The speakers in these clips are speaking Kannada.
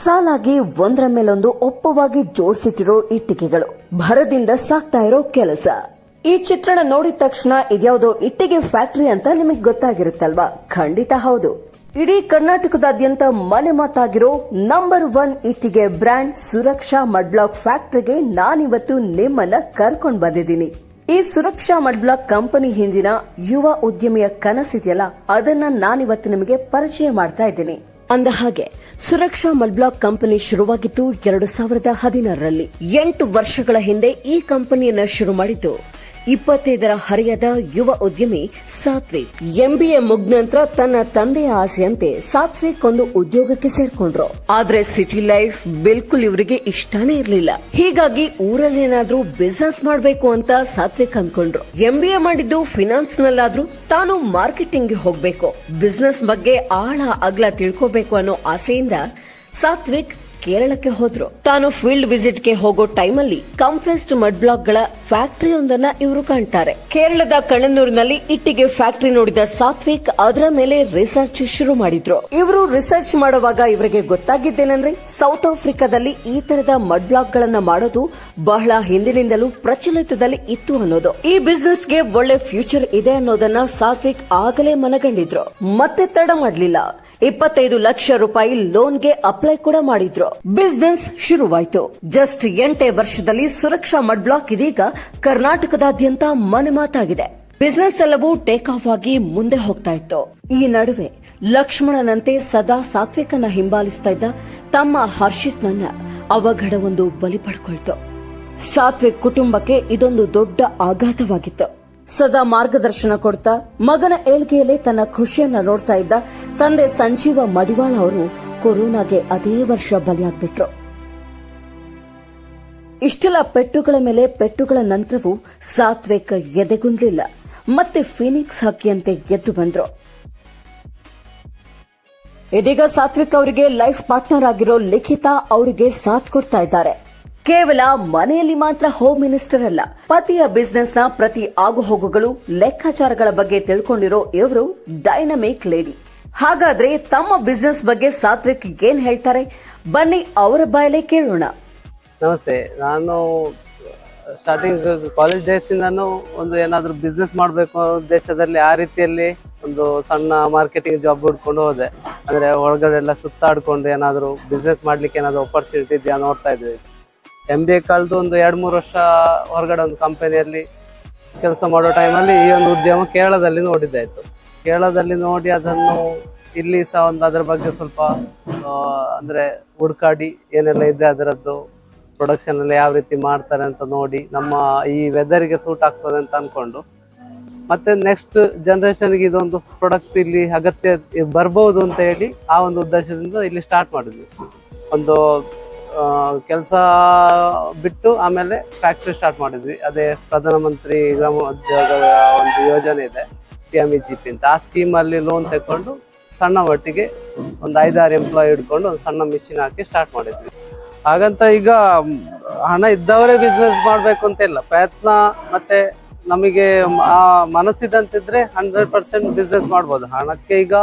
ಸಾಲಾಗಿ ಒಂದರ ಮೇಲೊಂದು ಒಪ್ಪವಾಗಿ ಜೋಡಿಸಿಟ್ಟಿರೋ ಇಟ್ಟಿಗೆಗಳು. ಭರದಿಂದ ಸಾಕ್ತಾ ಇರೋ ಕೆಲಸ. ಈ ಚಿತ್ರಣ ನೋಡಿದ ತಕ್ಷಣ ಇದ್ಯಾವುದೋ ಇಟ್ಟಿಗೆ ಫ್ಯಾಕ್ಟರಿ ಅಂತ ನಿಮಗೆ ಗೊತ್ತಾಗಿರುತ್ತಲ್ವಾ? ಖಂಡಿತ ಹೌದು. ಇಡೀ ಕರ್ನಾಟಕದಾದ್ಯಂತ ಮನೆ ಮಾತಾಗಿರೋ ನಂಬರ್ ಒನ್ ಇಟ್ಟಿಗೆ ಬ್ರ್ಯಾಂಡ್ ಸುರಕ್ಷಾ ಮಡ್ಬ್ಲಾಕ್ ಫ್ಯಾಕ್ಟರಿಗೆ ನಾನಿವತ್ತು ನಿಮ್ಮನ್ನ ಕರ್ಕೊಂಡ್ ಬಂದಿದ್ದೀನಿ. ಈ ಸುರಕ್ಷಾ ಮಡ್ಬ್ಲಾಕ್ ಕಂಪನಿ ಹಿಂದಿನ ಯುವ ಉದ್ಯಮಿಯ ಕನಸಿದೆಯಲ್ಲ, ಅದನ್ನ ನಾನಿವತ್ತು ನಿಮಗೆ ಪರಿಚಯ ಮಾಡ್ತಾ ಇದ್ದೀನಿ. ಅಂದ ಹಾಗೆ, ಸುರಕ್ಷಾ ಮಲ್ಬ್ಲಾಕ್ ಕಂಪನಿ ಶುರುವಾಗಿತ್ತು ಎರಡು ಸಾವಿರದ ಹದಿನಾರರಲ್ಲಿ. ಎಂಟು ವರ್ಷಗಳ ಹಿಂದೆ ಈ ಕಂಪನಿಯನ್ನ ಶುರು ಮಾಡಿದ್ದು. ಇಪ್ಪತ್ತೈದರ ಹರಿಯದ ಯುವ ಉದ್ಯಮಿ ಸಾತ್ವಿಕ್ ಎಂಬಿಎ ಮುಗ್ದ ನಂತರ ತನ್ನ ತಂದೆಯ ಆಸೆಯಂತೆ ಸಾತ್ವಿಕ್ ಒಂದು ಉದ್ಯೋಗಕ್ಕೆ ಸೇರ್ಕೊಂಡ್ರು. ಆದ್ರೆ ಸಿಟಿ ಲೈಫ್ ಬಿಲ್ಕುಲ್ ಇವರಿಗೆ ಇಷ್ಟನೇ ಇರಲಿಲ್ಲ. ಹೀಗಾಗಿ ಊರಲ್ಲೇನಾದ್ರೂ ಬಿಸ್ನೆಸ್ ಮಾಡಬೇಕು ಅಂತ ಸಾತ್ವಿಕ್ ಅನ್ಕೊಂಡ್ರು ಎಂಬಿಎ ಮಾಡಿದ್ದು ಫಿನಾನ್ಸ್ ನಲ್ಲಾದ್ರೂ ತಾನು ಮಾರ್ಕೆಟಿಂಗ್ಗೆ ಹೋಗ್ಬೇಕು. ಬಿಸ್ನೆಸ್ ಬಗ್ಗೆ ಆಳ ಅಗ್ಲ ತಿಳ್ಕೋಬೇಕು ಅನ್ನೋ ಆಸೆಯಿಂದ ಸಾತ್ವಿಕ್ ಕೇರಳಕ್ಕೆ ಹೋದ್ರು. ತಾನು ಫೀಲ್ಡ್ ವಿಸಿಟ್ಗೆ ಹೋಗೋ ಟೈಮಲ್ಲಿ ಕಂಪ್ರೆಸ್ಡ್ ಮಡ್ ಬ್ಲಾಕ್ಗಳ ಫ್ಯಾಕ್ಟರಿ ಒಂದನ್ನ ಇವರು ಕಾಣ್ತಾರೆ. ಕೇರಳದ ಕಣ್ಣನೂರಿನಲ್ಲಿ ಇಟ್ಟಿಗೆ ಫ್ಯಾಕ್ಟರಿ ನೋಡಿದ ಸಾತ್ವಿಕ್ ಅದರ ಮೇಲೆ ರಿಸರ್ಚ್ ಶುರು ಮಾಡಿದ್ರು. ಇವರು ರಿಸರ್ಚ್ ಮಾಡುವಾಗ ಇವರಿಗೆ ಗೊತ್ತಾಗಿದ್ದೇನೆಂದ್ರೆ ಸೌತ್ ಆಫ್ರಿಕಾದಲ್ಲಿ ಈ ತರದ ಮಡ್ ಬ್ಲಾಕ್ ಗಳನ್ನ ಮಾಡೋದು ಬಹಳ ಹಿಂದಿನಿಂದಲೂ ಪ್ರಚಲಿತದಲ್ಲಿ ಇತ್ತು ಅನ್ನೋದು. ಈ ಬಿಸ್ನೆಸ್ಗೆ ಒಳ್ಳೆ ಫ್ಯೂಚರ್ ಇದೆ ಅನ್ನೋದನ್ನ ಸಾತ್ವಿಕ್ ಆಗಲೇ ಮನಗಂಡಿದ್ರು. ಮತ್ತೆ ತಡ ಮಾಡಲಿಲ್ಲ. ಇಪ್ಪತ್ತೈದು ಲಕ್ಷ ರೂಪಾಯಿ ಲೋನ್ಗೆ ಅಪ್ಲೈ ಕೂಡ ಮಾಡಿದ್ರು. ಬಿಸ್ನೆಸ್ ಶುರುವಾಯಿತು. ಜಸ್ಟ್ ಎಂಟೇ ವರ್ಷದಲ್ಲಿ ಸುರಕ್ಷಾ ಮಡ್ ಬ್ಲಾಕ್ ಇದೀಗ ಕರ್ನಾಟಕದಾದ್ಯಂತ ಮನೆ ಮಾತಾಗಿದೆ. ಬಿಸ್ನೆಸ್ ಎಲ್ಲವೂ ಟೇಕ್ ಆಫ್ ಆಗಿ ಮುಂದೆ ಹೋಗ್ತಾ ಇತ್ತು. ಈ ನಡುವೆ ಲಕ್ಷ್ಮಣನಂತೆ ಸದಾ ಸಾತ್ವಿಕನ ಹಿಂಬಾಲಿಸ್ತಾ ಇದ್ದ ತಮ್ಮ ಹರ್ಷಿತ್ನನ್ನ ಅವಘಡವೊಂದು ಬಲಿ ಪಡ್ಕೊಳ್ತು. ಸಾತ್ವಿಕ್ ಕುಟುಂಬಕ್ಕೆ ಇದೊಂದು ದೊಡ್ಡ ಆಘಾತವಾಗಿತ್ತು. ಸದಾ ಮಾರ್ಗದರ್ಶನ ಕೊಡ್ತಾ, ಮಗನ ಏಳ್ಗೆಯಲ್ಲೇ ತನ್ನ ಖುಷಿಯನ್ನ ನೋಡ್ತಾ ಇದ್ದ ತಂದೆ ಸಂಜೀವ ಮಡಿವಾಳ ಅವರು ಕೊರೋನಾಗೆ ಅದೇ ವರ್ಷ ಬಲಿಯಾಗ್ಬಿಟ್ರು. ಇಷ್ಟೆಲ್ಲ ಪೆಟ್ಟುಗಳ ಮೇಲೆ ಪೆಟ್ಟುಗಳ ನಂತರವೂ ಸಾತ್ವಿಕ ಎದೆಗುಂದ್ಲಿಲ್ಲ. ಮತ್ತೆ ಫಿನಿಕ್ಸ್ ಹಕ್ಕಿಯಂತೆ ಎದ್ದು ಬಂದ್ರು. ಇದೀಗ ಸಾತ್ವಿಕ್ ಅವರಿಗೆ ಲೈಫ್ ಪಾರ್ಟ್ನರ್ ಆಗಿರೋ ಲಿಖಿತಾ ಅವರಿಗೆ ಸಾಥ್ ಕೊಡ್ತಾ ಇದ್ದಾರೆ. ಕೇವಲ ಮನೆಯಲ್ಲಿ ಮಾತ್ರ ಹೋಮ್ ಮಿನಿಸ್ಟರ್ ಅಲ್ಲ. ಪತಿಯ ಬಿಸ್ನೆಸ್ನ ಪ್ರತಿ ಆಗುಹೋಗುಗಳು, ಲೆಕ್ಕಾಚಾರಗಳ ಬಗ್ಗೆ ತಿಳ್ಕೊಂಡಿರೋ ಇವರು ಡೈನಮಿಕ್ ಲೇಡಿ ಹಾಗಾದ್ರೆ ತಮ್ಮ ಬಿಸ್ನೆಸ್ ಬಗ್ಗೆ ಸಾತ್ವಿಕ್ ಏನ್ ಹೇಳ್ತಾರೆ? ಬನ್ನಿ ಅವರ ಬಾಯಲ್ಲೇ ಕೇಳೋಣ. ನಮಸ್ತೆ, ನಾನು ಸ್ಟಾರ್ಟಿಂಗ್ ಕಾಲೇಜ್ ಡೇಸ್ ಇಂದಾನು ಒಂದು ಏನಾದ್ರೂ ಬಿಸ್ನೆಸ್ ಮಾಡಬೇಕು ಉದ್ದೇಶದಲ್ಲಿ ಆ ರೀತಿಯಲ್ಲಿ ಒಂದು ಸಣ್ಣ ಮಾರ್ಕೆಟಿಂಗ್ ಜಾಬ್ ಹುಡ್ಕೊಂಡು ಹೋದೆ. ಅಂದ್ರೆ ಒಳಗಡೆ ಎಲ್ಲ ಸುತ್ತಾಡ್ಕೊಂಡು ಏನಾದರೂ ಬಿಸ್ನೆಸ್ ಮಾಡ್ಲಿಕ್ಕೆ ಏನಾದ್ರು ಅಪರ್ಚುನಿಟಿ ಇದೆಯಾ ನೋಡ್ತಾ ಇದ್ವಿ. ಎಂ ಬಿ ಎ ಕಳೆದು ಒಂದು ಎರಡು ಮೂರು ವರ್ಷ ಹೊರಗಡೆ ಒಂದು ಕಂಪನಿಯಲ್ಲಿ ಕೆಲಸ ಮಾಡೋ ಟೈಮಲ್ಲಿ ಈ ಒಂದು ಉದ್ಯಮ ಕೇರಳದಲ್ಲಿ ನೋಡಿದ್ದಾಯಿತು. ಕೇರಳದಲ್ಲಿ ನೋಡಿ ಅದನ್ನು ಇಲ್ಲಿ ಸಹ ಒಂದು ಅದರ ಬಗ್ಗೆ ಸ್ವಲ್ಪ ಅಂದರೆ ಹುಡ್ಕಾಡಿ ಹುಡುಕಾಡಿ ಏನೆಲ್ಲ ಇದೆ ಅದರದ್ದು ಪ್ರೊಡಕ್ಷನ್ ಎಲ್ಲ ಯಾವ ರೀತಿ ಮಾಡ್ತಾರೆ ಅಂತ ನೋಡಿ ನಮ್ಮ ಈ ವೆದರ್ಗೆ ಸೂಟ್ ಆಗ್ತದೆ ಅಂತ ಅಂದ್ಕೊಂಡು ಮತ್ತೆ ನೆಕ್ಸ್ಟ್ ಜನರೇಷನ್ಗೆ ಇದೊಂದು ಪ್ರಾಡಕ್ಟ್ ಇಲ್ಲಿ ಅಗತ್ಯ, ಬರ್ಬೋದು ಅಂತ ಹೇಳಿ ಆ ಒಂದು ಉದ್ದೇಶದಿಂದ ಇಲ್ಲಿ ಸ್ಟಾರ್ಟ್ ಮಾಡಿದ್ವಿ. ಒಂದು ಕೆಲಸ ಬಿಟ್ಟು ಆಮೇಲೆ ಫ್ಯಾಕ್ಟ್ರಿ ಸ್ಟಾರ್ಟ್ ಮಾಡಿದ್ವಿ. ಅದೇ ಪ್ರಧಾನಮಂತ್ರಿ ಗ್ರಾಮ ಉದ್ಯೋಗ ಒಂದು ಯೋಜನೆ ಇದೆ P M E G P ಅಂತ. ಆ ಸ್ಕೀಮಲ್ಲಿ ಲೋನ್ ತಗೊಂಡು ಸಣ್ಣ ಒಟ್ಟಿಗೆ ಒಂದು ಐದಾರು ಎಂಪ್ಲಾಯ್ ಹಿಡ್ಕೊಂಡು ಒಂದು ಸಣ್ಣ ಮಿಷಿನ್ ಹಾಕಿ ಸ್ಟಾರ್ಟ್ ಮಾಡಿದ್ವಿ. ಹಾಗಂತ ಈಗ ಹಣ ಇದ್ದವರೇ ಬಿಸ್ನೆಸ್ ಮಾಡಬೇಕು ಅಂತ ಇಲ್ಲ. ಪ್ರಯತ್ನ ಮತ್ತೆ ನಮಗೆ ಮನಸ್ಸಿದಂತಿದ್ರೆ ಹಂಡ್ರೆಡ್ ಪರ್ಸೆಂಟ್ ಬಿಸ್ನೆಸ್ ಮಾಡ್ಬೋದು. ಹಣಕ್ಕೆ ಈಗ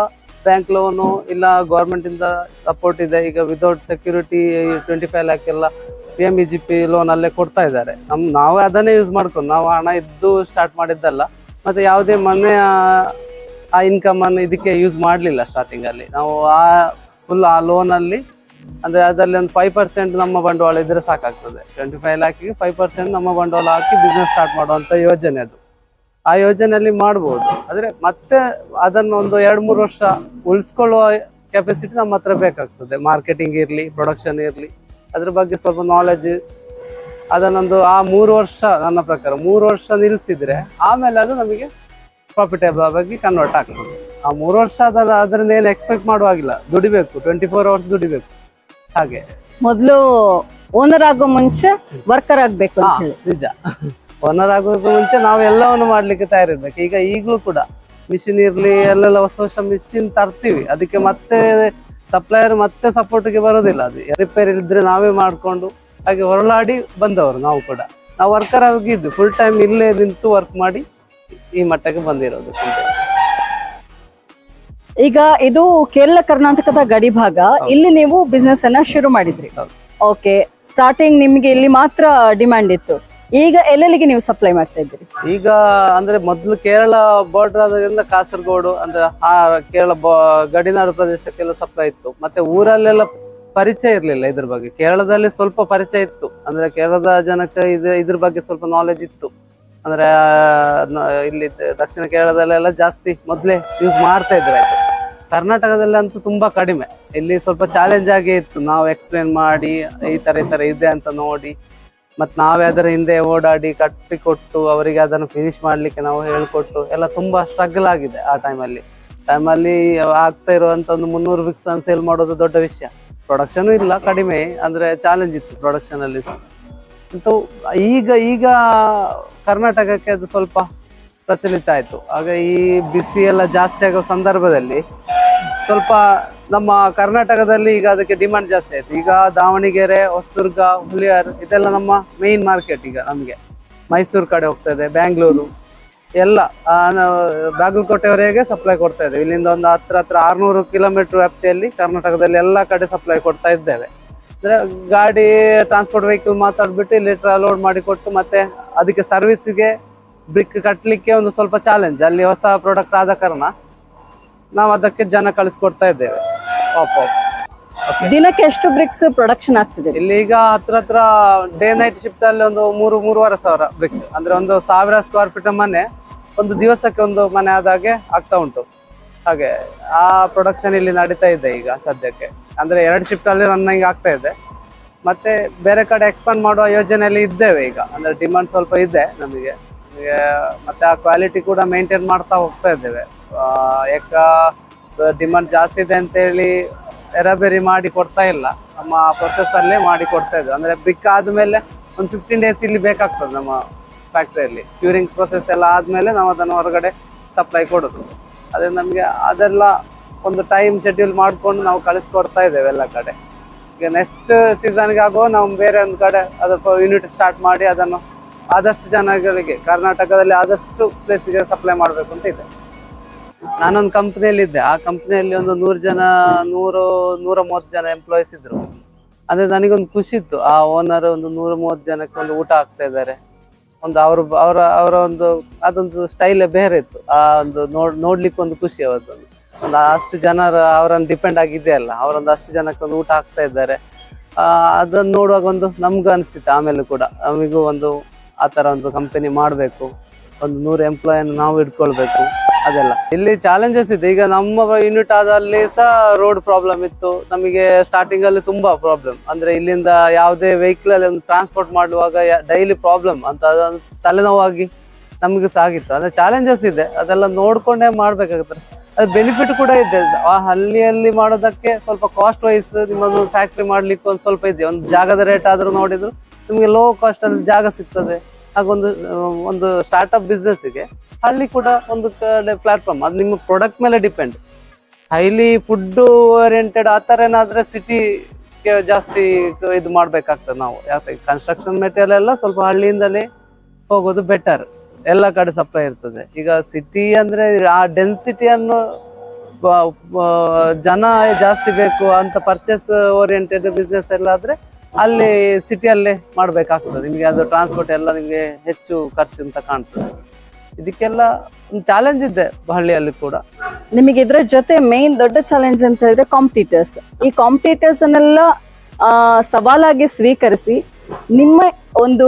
ಬ್ಯಾಂಕ್ ಲೋನು ಇಲ್ಲ ಗೌರ್ಮೆಂಟಿಂದ ಸಪೋರ್ಟ್ ಇದೆ. ಈಗ without security twenty five lakh ಎಲ್ಲ P M E G P loan ಅಲ್ಲೇ ಕೊಡ್ತಾ ಇದ್ದಾರೆ. ನಮ್, ನಾವೇ ಅದನ್ನೇ ಯೂಸ್ ಮಾಡ್ಕೊಂಡು, ನಾವು ಹಣ ಇದ್ದು ಸ್ಟಾರ್ಟ್ ಮಾಡಿದ್ದಲ್ಲ. ಮತ್ತೆ ಯಾವುದೇ ಮನೆಯ ಆ ಇನ್ಕಮ್ ಅನ್ನು ಇದಕ್ಕೆ ಯೂಸ್ ಮಾಡಲಿಲ್ಲ ಸ್ಟಾರ್ಟಿಂಗ್ ಅಲ್ಲಿ. ನಾವು ಆ ಫುಲ್ ಆ ಲೋನ್ ಅಲ್ಲಿ, ಅಂದ್ರೆ ಅದರಲ್ಲಿ ಒಂದು ಫೈವ್ ಪರ್ಸೆಂಟ್ ನಮ್ಮ ಬಂಡವಾಳ ಇದ್ರೆ ಸಾಕಾಗ್ತದೆ. ಟ್ವೆಂಟಿ ಫೈವ್ ಲ್ಯಾಕಿಗೆ ಫೈವ್ ಪರ್ಸೆಂಟ್ ನಮ್ಮ ಬಂಡವಾಳ ಹಾಕಿ ಬಿಸ್ನೆಸ್ ಸ್ಟಾರ್ಟ್ ಮಾಡುವಂತ ಯೋಜನೆ ಅದು. ಆ ಯೋಜನೆಯಲ್ಲಿ ಮಾಡ್ಬೋದು. ಆದ್ರೆ ಮತ್ತೆ ಅದನ್ನು ಒಂದು ಎರಡು ಮೂರು ವರ್ಷ ಉಳಿಸ್ಕೊಳ್ಳುವ ಕೆಪಾಸಿಟಿ ನಮ್ಮ ಹತ್ರ ಬೇಕಾಗ್ತದೆ. ಮಾರ್ಕೆಟಿಂಗ್ ಇರಲಿ ಪ್ರೊಡಕ್ಷನ್ ಇರಲಿ. ಅದ್ರ ಬಗ್ಗೆ ಸ್ವಲ್ಪ ನಾಲೆಜ್ ಅದನ್ನೊಂದು ಆ ಮೂರು ವರ್ಷ ನನ್ನ ಪ್ರಕಾರ ಮೂರು ವರ್ಷ ನಿಲ್ಸಿದ್ರೆ ಆಮೇಲೆ ಅದು ನಮಗೆ ಪ್ರಾಫಿಟೇಬಲ್ ಆಗಿ ಕನ್ವರ್ಟ್ ಆಗ್ತದೆ. ಆ ಮೂರು ವರ್ಷ ಅದರ ಅದರಿಂದ ಏನು ಎಕ್ಸ್ಪೆಕ್ಟ್ ಮಾಡುವಾಗಿಲ್ಲ ದುಡಿಬೇಕು ಟ್ವೆಂಟಿ ಫೋರ್ ಅವರ್ಸ್ ದುಡಿಬೇಕು. ಹಾಗೆ. ಮೊದಲು ಓನರ್ ಆಗೋ ಮುಂಚೆ ವರ್ಕರ್ ಆಗ್ಬೇಕು ನಿಜ. ಓನರ್ ಆಗೋದಕ್ಕೂ ಮುಂಚೆ ನಾವು ಎಲ್ಲವನ್ನು ಮಾಡ್ಲಿಕ್ಕೆ ತಯಾರಿರ್ಬೇಕು. ಈಗ ಈಗಲೂ ಕೂಡ ಮಿಷಿನ್ ಇರ್ಲಿ ಎಲ್ಲೆಲ್ಲ ಹೊಸ ಹೊಸ ಮಿಷಿನ್ ತರ್ತೀವಿ. ಅದಕ್ಕೆ ಮತ್ತೆ ಸಪ್ಲೈಯರ್ ಮತ್ತೆ ಸಪೋರ್ಟ್ಗೆ ಬರೋದಿಲ್ಲ ಅದು. ರಿಪೇರಿ ಇದ್ರೆ ನಾವೇ ಮಾಡ್ಕೊಂಡು ಹಾಗೆ ಹೊರಳಾಡಿ ಬಂದವರು ನಾವು ಕೂಡ. ನಾವು ವರ್ಕರ್ ಆಗಿದ್ದು ಫುಲ್ ಟೈಮ್ ಇಲ್ಲೇ ನಿಂತು ವರ್ಕ್ ಮಾಡಿ ಈ ಮಟ್ಟಕ್ಕೆ ಬಂದಿರೋದು. ಈಗ ಇದು ಕೇರಳ ಕರ್ನಾಟಕದ ಗಡಿ ಭಾಗ. ಇಲ್ಲಿ ನೀವು ಬಿಸ್ನೆಸ್ ಅನ್ನ ಶುರು ಮಾಡಿದ್ರಿ. ಓಕೆ ಸ್ಟಾರ್ಟಿಂಗ್ ನಿಮ್ಗೆ ಇಲ್ಲಿ ಮಾತ್ರ ಡಿಮ್ಯಾಂಡ್ ಇತ್ತು. ಈಗ ಎಲ್ಲೆಲ್ಲಿಗೆ ನೀವು ಸಪ್ಲೈ ಮಾಡ್ತಾ ಇದ್ದೀರಿ? ಈಗ ಅಂದ್ರೆ ಮೊದಲು ಕೇರಳ ಬಾರ್ಡರ್ ಆದ್ರಿಂದ ಕಾಸರಗೋಡು, ಅಂದ್ರೆ ಆ ಕೇರಳ ಗಡಿನಾಡು ಪ್ರದೇಶಕ್ಕೆಲ್ಲ ಸಪ್ಲೈ ಇತ್ತು. ಮತ್ತೆ ಊರಲ್ಲೆಲ್ಲ ಪರಿಚಯ ಇರ್ಲಿಲ್ಲ ಇದ್ರ ಬಗ್ಗೆ. ಕೇರಳದಲ್ಲಿ ಸ್ವಲ್ಪ ಪರಿಚಯ ಇತ್ತು. ಅಂದ್ರೆ ಕೇರಳದ ಜನಕ್ಕೆ ಇದು, ಇದ್ರ ಬಗ್ಗೆ ಸ್ವಲ್ಪ ನಾಲೆಜ್ ಇತ್ತು. ಅಂದ್ರೆ ಇಲ್ಲಿ ದಕ್ಷಿಣ ಕೇರಳದಲ್ಲೆಲ್ಲ ಜಾಸ್ತಿ ಮೊದ್ಲೇ ಯೂಸ್ ಮಾಡ್ತಾ ಇದ್ರು ಆಯ್ತು. ಕರ್ನಾಟಕದಲ್ಲಿ ಅಂತೂ ತುಂಬಾ ಕಡಿಮೆ. ಇಲ್ಲಿ ಸ್ವಲ್ಪ ಚಾಲೆಂಜ್ ಆಗೇ ಇತ್ತು. ನಾವು ಎಕ್ಸ್ಪ್ಲೇನ್ ಮಾಡಿ, ಈ ತರ ಈ ತರ ಇದೆ ಅಂತ ನೋಡಿ. ಮತ್ ನಾವೇ ಅದರ ಹಿಂದೆ ಓಡಾಡಿ ಕಟ್ಟಿಕೊಟ್ಟು ಅವರಿಗೆ ಅದನ್ನು ಫಿನಿಶ್ ಮಾಡ್ಲಿಕ್ಕೆ ನಾವು ಹೇಳಿಕೊಟ್ಟು ಎಲ್ಲ ತುಂಬಾ ಸ್ಟ್ರಗಲ್ ಆಗಿದೆ ಆ ಟೈಮಲ್ಲಿ ಟೈಮಲ್ಲಿ ಆಗ್ತಾ ಇರುವಂತ ಒಂದು ಮುನ್ನೂರು ಬಿಕ್ಸ್ ಅನ್ನು ಸೇಲ್ ಮಾಡೋದು ದೊಡ್ಡ ವಿಷಯ. ಪ್ರೊಡಕ್ಷನ್ ಇಲ್ಲ, ಕಡಿಮೆ, ಅಂದ್ರೆ ಚಾಲೆಂಜ್ ಇತ್ತು ಪ್ರೊಡಕ್ಷನ್ ಅಲ್ಲಿ ಸಹ. ಈಗ ಈಗ ಕರ್ನಾಟಕಕ್ಕೆ ಅದು ಸ್ವಲ್ಪ ಪ್ರಚಲಿತ ಆಯ್ತು. ಆಗ ಈ ಬಿಸಿ ಎಲ್ಲ ಜಾಸ್ತಿ ಆಗೋ ಸಂದರ್ಭದಲ್ಲಿ ಸ್ವಲ್ಪ ನಮ್ಮ ಕರ್ನಾಟಕದಲ್ಲಿ ಈಗ ಅದಕ್ಕೆ ಡಿಮಾಂಡ್ ಜಾಸ್ತಿ ಆಯ್ತು. ಈಗ ದಾವಣಗೆರೆ, ಹೊಸದುರ್ಗ, ಹುಲಿಯಾರ್ ಇದೆಲ್ಲ ನಮ್ಮ ಮೇನ್ ಮಾರ್ಕೆಟ್ ಈಗ ನಮಗೆ. ಮೈಸೂರು ಕಡೆ ಹೋಗ್ತಾ ಇದೆ, ಬ್ಯಾಂಗ್ಳೂರು. ಎಲ್ಲ ಬಾಗಲಕೋಟೆವರೆಗೆ ಸಪ್ಲೈ ಕೊಡ್ತಾ ಇದ್ದೇವೆ. ಇಲ್ಲಿಂದ ಒಂದು ಹತ್ರ ಹತ್ರ ಆರ್ನೂರು ಕಿಲೋಮೀಟರ್ ವ್ಯಾಪ್ತಿಯಲ್ಲಿ ಕರ್ನಾಟಕದಲ್ಲಿ ಎಲ್ಲ ಕಡೆ ಸಪ್ಲೈ ಕೊಡ್ತಾ ಇದ್ದೇವೆ. ಅಂದರೆ ಗಾಡಿ ಟ್ರಾನ್ಸ್ಪೋರ್ಟ್ ವೆಹಿಕಲ್ ಮಾತಾಡ್ಬಿಟ್ಟು ಇಲ್ಲಿ ಲೋಡ್ ಮಾಡಿ ಕೊಟ್ಟು ಮತ್ತೆ ಅದಕ್ಕೆ ಸರ್ವಿಸ್ಗೆ ಬ್ರಿಕ್ ಕಟ್ಟಲಿಕ್ಕೆ ಒಂದು ಸ್ವಲ್ಪ ಚಾಲೆಂಜ್ ಅಲ್ಲಿ ಹೊಸ ಪ್ರಾಡಕ್ಟ್ ಆದ ಕಾರಣ ನಾವು ಅದಕ್ಕೆ ಜನ ಕಳಿಸ್ಕೊಡ್ತಾ ಇದ್ದೇವೆ. ದಿನಕ್ಕೆ ಎಷ್ಟು ಬ್ರಿಕ್ಸ್ ಪ್ರೊಡಕ್ಷನ್ ಆಗ್ತಿದೆ? ಇಲ್ಲಿ ಈಗ ಹತ್ರ ಹತ್ರ ಡೇ ನೈಟ್ ಶಿಫ್ಟ್ ಅಲ್ಲಿ ಒಂದು ಮೂರು ಮೂರುವರೆ ಸಾವಿರ ಬ್ರಿಕ್ ಅಂದ್ರೆ ಒಂದು ಸಾವಿರ ಸ್ಕ್ವೇರ್ ಫೀಟ್ ಮನೆ ಒಂದು ದಿವಸಕ್ಕೆ ಒಂದು ಮನೆ ಆದಾಗೆ ಆಗ್ತಾ ಉಂಟು. ಹಾಗೆ ಆ ಪ್ರೊಡಕ್ಷನ್ ಇಲ್ಲಿ ನಡೀತಾ ಇದೆ ಈಗ ಸದ್ಯಕ್ಕೆ. ಅಂದ್ರೆ ಎರಡು ಶಿಫ್ಟ್ ಅಲ್ಲಿ ರನ್ನಿಂಗ್ ಆಗ್ತಾ ಇದೆ. ಮತ್ತೆ ಬೇರೆ ಕಡೆ ಎಕ್ಸ್ಪಾಂಡ್ ಮಾಡುವ ಯೋಜನೆಯಲ್ಲಿ ಇದ್ದೇವೆ ಈಗ. ಅಂದ್ರೆ ಡಿಮಾಂಡ್ ಸ್ವಲ್ಪ ಇದೆ ನಮಗೆ. ಮತ್ತೆ ಆ ಕ್ವಾಲಿಟಿ ಕೂಡ ಮೇಂಟೈನ್ ಮಾಡ್ತಾ ಹೋಗ್ತಾ ಇದ್ದೇವೆ. ಯಾಕ ಡಿಮಾಂಡ್ ಜಾಸ್ತಿ ಇದೆ ಅಂತೇಳಿ ಎರಬೇರಿ ಮಾಡಿ ಕೊಡ್ತಾ ಇಲ್ಲ. ನಮ್ಮ ಪ್ರೊಸೆಸ್ ಅಲ್ಲೇ ಮಾಡಿ ಕೊಡ್ತಾ ಇದ್ದೇವೆ ಅಂದ್ರೆ ಬಿಕ್ ಆದ್ಮೇಲೆ ಒಂದು ಫಿಫ್ಟೀನ್ ಡೇಸ್ ಇಲ್ಲಿ ಬೇಕಾಗ್ತದೆ ನಮ್ಮ ಫ್ಯಾಕ್ಟ್ರಿಯಲ್ಲಿ ಕ್ಯೂರಿಂಗ್ ಪ್ರೊಸೆಸ್ ಎಲ್ಲ ಆದ್ಮೇಲೆ ನಾವು ಅದನ್ನು ಹೊರಗಡೆ ಸಪ್ಲೈ ಕೊಡೋದು. ಅದೇ ನಮಗೆ ಅದೆಲ್ಲ ಒಂದು ಟೈಮ್ ಶೆಡ್ಯೂಲ್ ಮಾಡಿಕೊಂಡು ನಾವು ಕಳಿಸ್ಕೊಡ್ತಾ ಇದ್ದೇವೆ ಎಲ್ಲ ಕಡೆ. ಈಗ ನೆಕ್ಸ್ಟ್ ಸೀಸನ್ಗೆ ಆಗುವ ನಾವು ಬೇರೆ ಒಂದು ಕಡೆ ಅದಕ್ಕೆ ಯೂನಿಟ್ ಸ್ಟಾರ್ಟ್ ಮಾಡಿ ಅದನ್ನು ಆದಷ್ಟು ಜನಗಳಿಗೆ, ಕರ್ನಾಟಕದಲ್ಲಿ ಆದಷ್ಟು ಪ್ಲೇಸಿಗೆ ಸಪ್ಲೈ ಮಾಡಬೇಕು ಅಂತ ಇದೆ. ನಾನೊಂದು ಕಂಪ್ನಿಯಲ್ಲಿ ಇದ್ದೆ ಆ ಕಂಪ್ನಿಯಲ್ಲಿ ಒಂದು ನೂರು ಜನ, ನೂರು ನೂರ ಮೂವತ್ತು ಜನ ಎಂಪ್ಲಾಯೀಸ್ ಇದ್ರು. ಅಂದ್ರೆ ನನಗೊಂದು ಖುಷಿ ಇತ್ತು. ಆ ಓನರ್ ಒಂದು ನೂರ ಮೂವತ್ತು ಜನಕ್ಕೆ ಒಂದು ಊಟ ಹಾಕ್ತಾ ಇದ್ದಾರೆ. ಒಂದು ಅವರು, ಅವರ ಅವರ ಒಂದು, ಅದೊಂದು ಸ್ಟೈಲ್ ಬೇರೆ ಇತ್ತು. ಆ ಒಂದು ನೋಡ್, ನೋಡ್ಲಿಕ್ಕೆ ಒಂದು ಖುಷಿ ಅವತ್ತೊಂದು ಒಂದು ಅಷ್ಟು ಜನರ, ಅವರನ್ನು ಡಿಪೆಂಡ್ ಆಗಿದೆ ಅಲ್ಲ. ಅವರೊಂದು ಅಷ್ಟು ಜನಕ್ಕೆ ಒಂದು ಊಟ ಹಾಕ್ತಾ ಇದ್ದಾರೆ. ಅದನ್ನು ನೋಡುವಾಗ ಒಂದು ನಮ್ಗೂ ಅನಿಸ್ತಿತ್ತು ಆಮೇಲೆ ಕೂಡ. ನಮಗೂ ಒಂದು ಆ ತರ ಒಂದು ಕಂಪನಿ ಮಾಡಬೇಕು. ಒಂದು ನೂರು ಎಂಪ್ಲಾಯನ್ನು ನಾವು ಇಟ್ಕೊಳ್ಬೇಕು ಅದೆಲ್ಲ. ಇಲ್ಲಿ ಚಾಲೆಂಜಸ್ ಇದೆ. ಈಗ ನಮ್ಮ ಯೂನಿಟ್ ಆದಲ್ಲಿ ಸಹ ರೋಡ್ ಪ್ರಾಬ್ಲಮ್ ಇತ್ತು. ನಮಗೆ ಸ್ಟಾರ್ಟಿಂಗ್ ಅಲ್ಲಿ ತುಂಬಾ ಪ್ರಾಬ್ಲಮ್ ಅಂದ್ರೆ ಇಲ್ಲಿಂದ ಯಾವುದೇ ವೆಹಿಕಲ್ ಅಲ್ಲಿ ಒಂದು ಟ್ರಾನ್ಸ್ಪೋರ್ಟ್ ಮಾಡುವಾಗ ಡೈಲಿ ಪ್ರಾಬ್ಲಮ್ ಅಂತ ತಲೆನೋವಾಗಿ ನಮಗೆ ಸಾಗಿತ್ತು ಅಂದ್ರೆ ಚಾಲೆಂಜಸ್ ಇದೆ. ಅದೆಲ್ಲ ನೋಡ್ಕೊಂಡೇ ಮಾಡ್ಬೇಕಾಗುತ್ತೆ. ಅದು ಬೆನಿಫಿಟ್ ಕೂಡ ಇದೆ. ಆ ಹಳ್ಳಿಯಲ್ಲಿ ಮಾಡೋದಕ್ಕೆ ಸ್ವಲ್ಪ ಕಾಸ್ಟ್ ವೈಸ್ ನಿಮ್ಮದು ಫ್ಯಾಕ್ಟ್ರಿ ಮಾಡ್ಲಿಕ್ಕೆ ಒಂದು ಸ್ವಲ್ಪ ಇದೆ. ಒಂದು ಜಾಗದ ರೇಟ್ ಆದ್ರೂ ನೋಡಿದ್ರು ನಿಮಗೆ ಲೋ ಕಾಸ್ಟ್ ಅಲ್ಲಿ ಜಾಗ ಸಿಗ್ತದೆ. ಹಾಗೊಂದು, ಒಂದು ಸ್ಟಾರ್ಟ್ಅಪ್ ಬಿಸ್ನೆಸ್ಗೆ ಹಳ್ಳಿ ಕೂಡ ಒಂದು ಕಡೆ ಪ್ಲಾಟ್ಫಾರ್ಮ್ ಅದು ನಿಮ್ಮ ಪ್ರಾಡಕ್ಟ್ ಮೇಲೆ ಡಿಪೆಂಡ್ ಹೈಲಿ ಫುಡ್ ಓರಿಯೆಂಟೆಡ್ ಆ ಥರ ಏನಾದರೆ ಸಿಟಿಗೆ ಜಾಸ್ತಿ ಇದು ಮಾಡಬೇಕಾಗ್ತದೆ ನಾವು. ಯಾಕೆ ಕನ್ಸ್ಟ್ರಕ್ಷನ್ ಮೆಟೀರಿಯಲ್ ಎಲ್ಲ ಸ್ವಲ್ಪ ಹಳ್ಳಿಯಿಂದಲೇ ಹೋಗೋದು ಬೆಟರ್ ಎಲ್ಲ ಕಡೆ ಸಪ್ಲೈ ಇರ್ತದೆ. ಈಗ ಸಿಟಿ ಅಂದ್ರೆ ಆ ಡೆನ್ಸಿಟಿಯನ್ನು ಜನ ಜಾಸ್ತಿ ಬೇಕು ಅಂತ ಪರ್ಚೇಸ್ ಓರಿಯೆಂಟೆಡ್ ಬಿಸ್ನೆಸ್ ಎಲ್ಲ ಆದ್ರೆ ಅಲ್ಲಿ ಸಿಟಿಯಲ್ಲೇ ಮಾಡಬೇಕಾಗ್ತದೆ. ನಿಮಗೆ ಅದು ಟ್ರಾನ್ಸ್ಪೋರ್ಟ್ ಎಲ್ಲ ನಿಮಗೆ ಹೆಚ್ಚು ಖರ್ಚು ಅಂತ ಕಾಣ್ತದೆ. ಇದಕ್ಕೆಲ್ಲ ಒಂದು ಚಾಲೆಂಜ್ ಇದೆ ಹಳ್ಳಿಯಲ್ಲಿ ಕೂಡ. ನಿಮಗೆ ಇದರ ಜೊತೆ ಮೇನ್ ದೊಡ್ಡ ಚಾಲೆಂಜ್ ಅಂತ ಹೇಳಿದ್ರೆ ಕಾಂಪಿಟೇಟರ್ಸ್ ಈ ಕಾಂಪಿಟೇಟರ್ಸ್ ಅನ್ನೆಲ್ಲ ಸವಾಲಾಗಿ ಸ್ವೀಕರಿಸಿ ನಿಮ್ಮ ಒಂದು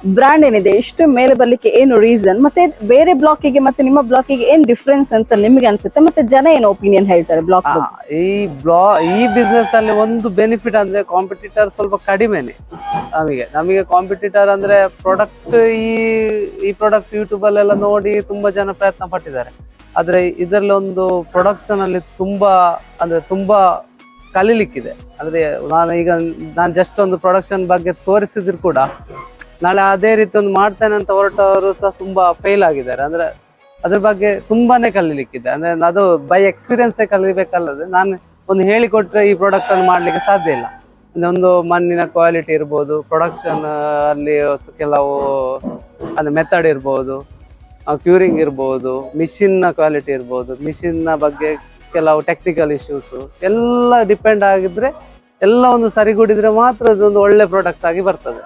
ಬ್ರ್ಯಾಂಡ್ ಏನಿದೆ ಇಷ್ಟು ಮೇಲೆ ಬರ್ಲಿಕ್ಕೆ ಏನು ರೀಸನ್ ಮತ್ತೆ ಬೇರೆ ಬ್ಲಾಕಿಗೆ ಮತ್ತೆ ನಿಮ್ಮ ಬ್ಲಾಕಿಗೆ ಏನ್ ಡಿಫ್ರೆನ್ಸ್ ಅಂತ ನಿಮ್ಗೆ ಅನ್ಸುತ್ತೆ? ಮತ್ತೆ ಜನ ಏನು ಒಪಿನಿಯನ್ ಹೇಳ್ತಾರೆ ಬ್ಲಾಕ್ ಈ ಬ್ಲಾ ಈ ಬಿಸ್ನೆಸ್ ಅಲ್ಲಿ ಒಂದು ಬೆನಿಫಿಟ್ ಅಂದ್ರೆ ಕಾಂಪಿಟೇಟರ್ ಸ್ವಲ್ಪ ಕಡಿಮೆನೆ ನಮಗೆ. ನಮಗೆ ಕಾಂಪಿಟೇಟರ್ ಅಂದ್ರೆ ಪ್ರಾಡಕ್ಟ್ ಈ ಈ ಪ್ರಾಡಕ್ಟ್ ಯೂಟ್ಯೂಬ್ ಅಲ್ಲೆಲ್ಲ ನೋಡಿ ತುಂಬಾ ಜನ ಪ್ರಯತ್ನ ಪಟ್ಟಿದ್ದಾರೆ. ಆದ್ರೆ ಇದರಲ್ಲಿ ಒಂದು ಪ್ರೊಡಕ್ಷನ್ ಅಲ್ಲಿ ತುಂಬಾ, ಅಂದ್ರೆ ತುಂಬಾ ಕಲೀಲಿಕ್ಕಿದೆ. ಅಂದ್ರೆ ನಾನು ಈಗ, ನಾನು ಜಸ್ಟ್ ಒಂದು ಪ್ರೊಡಕ್ಷನ್ ಬಗ್ಗೆ ತೋರಿಸಿದ್ರು ಕೂಡ ನಾಳೆ ಅದೇ ರೀತಿ ಒಂದು ಮಾಡ್ತೇನೆ ಅಂತ ಹೊರಟವರು ಸಹ ತುಂಬಾ ಫೇಲ್ ಆಗಿದ್ದಾರೆ. ಅಂದ್ರೆ ಅದ್ರ ಬಗ್ಗೆ ತುಂಬಾನೇ ಕಲೀಲಿಕ್ಕಿದೆ. ಅಂದ್ರೆ ಅದು ಬೈ ಎಕ್ಸ್ಪೀರಿಯನ್ಸ್ ಕಲಿಬೇಕಲ್ಲದೆ ನಾನು ಒಂದು ಹೇಳಿಕೊಟ್ರೆ ಈ ಪ್ರಾಡಕ್ಟ್ ಅನ್ನು ಮಾಡ್ಲಿಕ್ಕೆ ಸಾಧ್ಯ ಇಲ್ಲ. ಒಂದು ಮಣ್ಣಿನ ಕ್ವಾಲಿಟಿ ಇರ್ಬೋದು ಪ್ರೊಡಕ್ಷನ್ ಅಲ್ಲಿ ಕೆಲವು, ಅಂದ್ರೆ ಮೆಥಡ್ ಇರ್ಬೋದು ಕ್ಯೂರಿಂಗ್ ಇರ್ಬೋದು ನ ಕ್ವಾಲಿಟಿ ಇರ್ಬೋದು ನ ಬಗ್ಗೆ ಕೆಲವು ಟೆಕ್ನಿಕಲ್ ಇಶ್ಯೂಸ್ ಎಲ್ಲ ಡಿಪೆಂಡ್ ಆಗಿದ್ರೆ ಎಲ್ಲ ಒಂದು ಸರಿಗೂಡಿದ್ರೆ ಮಾತ್ರ ಅದೊಂದು ಒಳ್ಳೆ ಪ್ರಾಡಕ್ಟ್ ಆಗಿ ಬರ್ತದೆ.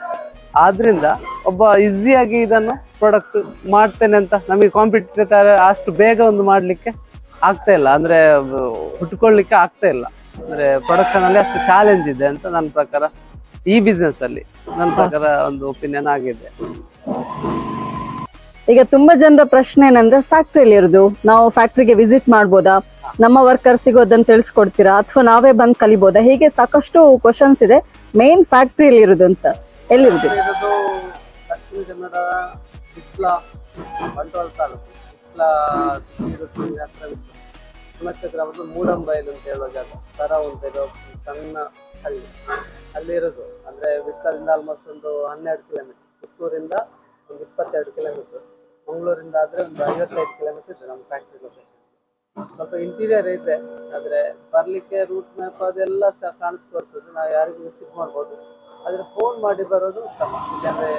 ಆದ್ರಿಂದ ಒಬ್ಬ ಈಸಿಯಾಗಿ ಇದನ್ನು ಪ್ರಾಡಕ್ಟ್ ಮಾಡ್ತೇನೆ ಅಂತ ನಮಗೆ ಕಾಂಪಿಟೇಟರ್ ಅಷ್ಟು ಬೇಗ ಒಂದು ಮಾಡ್ಲಿಕ್ಕೆ ಆಗ್ತಾ ಇಲ್ಲ. ಅಂದ್ರೆ ಅದು ಹುಟ್ಕೊಳ್ಳಿಕ್ಕೆ ಆಗ್ತಾ ಇಲ್ಲ. ಅಂದ್ರೆ ಪ್ರೊಡಕ್ಷನ್ ಅಲ್ಲಿ ಅಷ್ಟು ಚಾಲೆಂಜ್ ಇದೆ ಅಂತ ನನ್ನ ಪ್ರಕಾರ ಈ ಬಿಸ್ನೆಸ್ ಅಲ್ಲಿ ನನ್ನ ಪ್ರಕಾರ ಒಂದು ಒಪಿನಿಯನ್ ಆಗಿದೆ. ಈಗ ತುಂಬಾ ಜನರ ಪ್ರಶ್ನೆ ಏನಂದ್ರೆ ಫ್ಯಾಕ್ಟ್ರಿಯಲ್ಲಿ ಇರೋದು, ನಾವು ಫ್ಯಾಕ್ಟ್ರಿಗೆ ವಿಸಿಟ್ ಮಾಡ್ಬೋದಾ? ನಮ್ಮ ವರ್ಕರ್ಸಿಗೂ ಅದನ್ನ ತಿಳಿಸ್ಕೊಡ್ತೀರಾ? ಅಥವಾ ನಾವೇ ಬಂದು ಕಲಿಬೋದಾ? ಹೀಗೆ ಸಾಕಷ್ಟು ಕ್ವಶನ್ಸ್ ಇದೆ. ಮೇನ್ ಫ್ಯಾಕ್ಟ್ರಿಯಲ್ಲಿ ಇರೋದು ಅಂತ. ಎಲ್ಲಿರೋದು? ಇರೋದು ದಕ್ಷಿಣ ಕನ್ನಡ, ಬಿಸ್ಲ, ಬಂಟ್ವಾಳ ತಾಲೂಕು. ತುಂಬಿ ಹತ್ರ ಬಿಟ್ಟು ಸುನಕ್ಷ ಗ್ರಾಮದ ಅಂತ ಹೇಳೋ ಜಾಗ. ತರ ಅಂತ ಇರೋ ಸಣ್ಣ ಹಳ್ಳಿ. ಅಲ್ಲಿ ಇರೋದು. ಅಂದ್ರೆ ಬಿಟ್ಲದಿಂದ ಆಲ್ಮೋಸ್ಟ್ ಒಂದು ಹನ್ನೆರಡು ಕಿಲೋಮೀಟರ್ ಪುತ್ತೂರಿಂದ ಒಂದು ಇಪ್ಪತ್ತೆರಡು ಕಿಲೋಮೀಟರ್ ಮಂಗಳೂರಿಂದ ಆದ್ರೆ ಒಂದು ಐವತ್ತೈದು ಕಿಲೋಮೀಟರ್ ಇದೆ ನಮ್ಮ ಫ್ಯಾಕ್ಟ್ರಿ ಲೊಕೇಶನ್ ಸ್ವಲ್ಪ ಇಂಟೀರಿಯರ್ ಇದೆ ಆದ್ರೆ ಬರಲಿಕ್ಕೆ ರೂಟ್ ಮ್ಯಾಪ್ ಅದೆಲ್ಲ ಸಹ ಕಾಣಿಸ್ಕೊಡ್ತದೆ ನಾವು ಯಾರಿಗೂ ವಿಸಿಟ್ ಮಾಡ್ಬೋದು. ಆದ್ರೆ ಫೋನ್ ಮಾಡಿ ಬರೋದು ಉತ್ತಮ. ಇಲ್ಲಾಂದ್ರೆ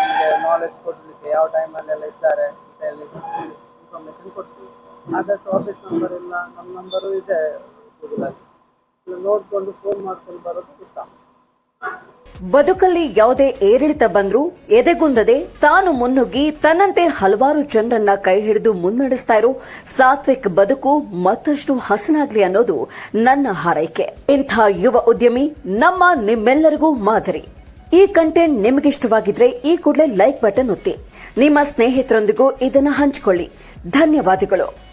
ನಿಮಗೆ ನಾಲೆಜ್ ಕೊಡಲಿಕ್ಕೆ ಯಾವ ಟೈಮಲ್ಲೆಲ್ಲ ಇದ್ದಾರೆ ಅಂತ ಹೇಳಿ ಇನ್ಫಾರ್ಮೇಶನ್ ಕೊಡ್ತೀವಿ. ಆದಷ್ಟು ಆಫೀಸ್ ನಂಬರ್ ಇಲ್ಲ ನಮ್ಮ ನಂಬರು ಇದೆ ಗೂಗಲಲ್ಲಿ ನೋಡ್ಕೊಂಡು ಫೋನ್ ಮಾಡ್ಕೊಂಡು ಬರೋದು ಉತ್ತಮ. ಬದುಕಲ್ಲಿ ಯಾವುದೇ ಏರಿಳಿತ ಬಂದ್ರೂ ಎದೆಗುಂದದೆ ತಾನು ಮುನ್ನುಗ್ಗಿ ತನ್ನಂತೆ ಹಲವಾರು ಜನರನ್ನ ಕೈ ಹಿಡಿದು ಮುನ್ನಡೆಸ್ತಾ ಇರೋ ಸಾತ್ವಿಕ್ ಬದುಕು ಮತ್ತಷ್ಟು ಹಸನಾಗ್ಲಿ ಅನ್ನೋದು ನನ್ನ ಹಾರೈಕೆ. ಇಂಥ ಯುವ ಉದ್ಯಮಿ ನಮ್ಮ ನಿಮ್ಮೆಲ್ಲರಿಗೂ ಮಾದರಿ. ಈ ಕಂಟೆಂಟ್ ನಿಮಗಿಷ್ಟವಾಗಿದ್ರೆ ಈ ಕೂಡಲೇ ಲೈಕ್ ಬಟನ್ ಒತ್ತಿ. ನಿಮ್ಮ ಸ್ನೇಹಿತರೊಂದಿಗೂ ಇದನ್ನು ಹಂಚಿಕೊಳ್ಳಿ. ಧನ್ಯವಾದಗಳು.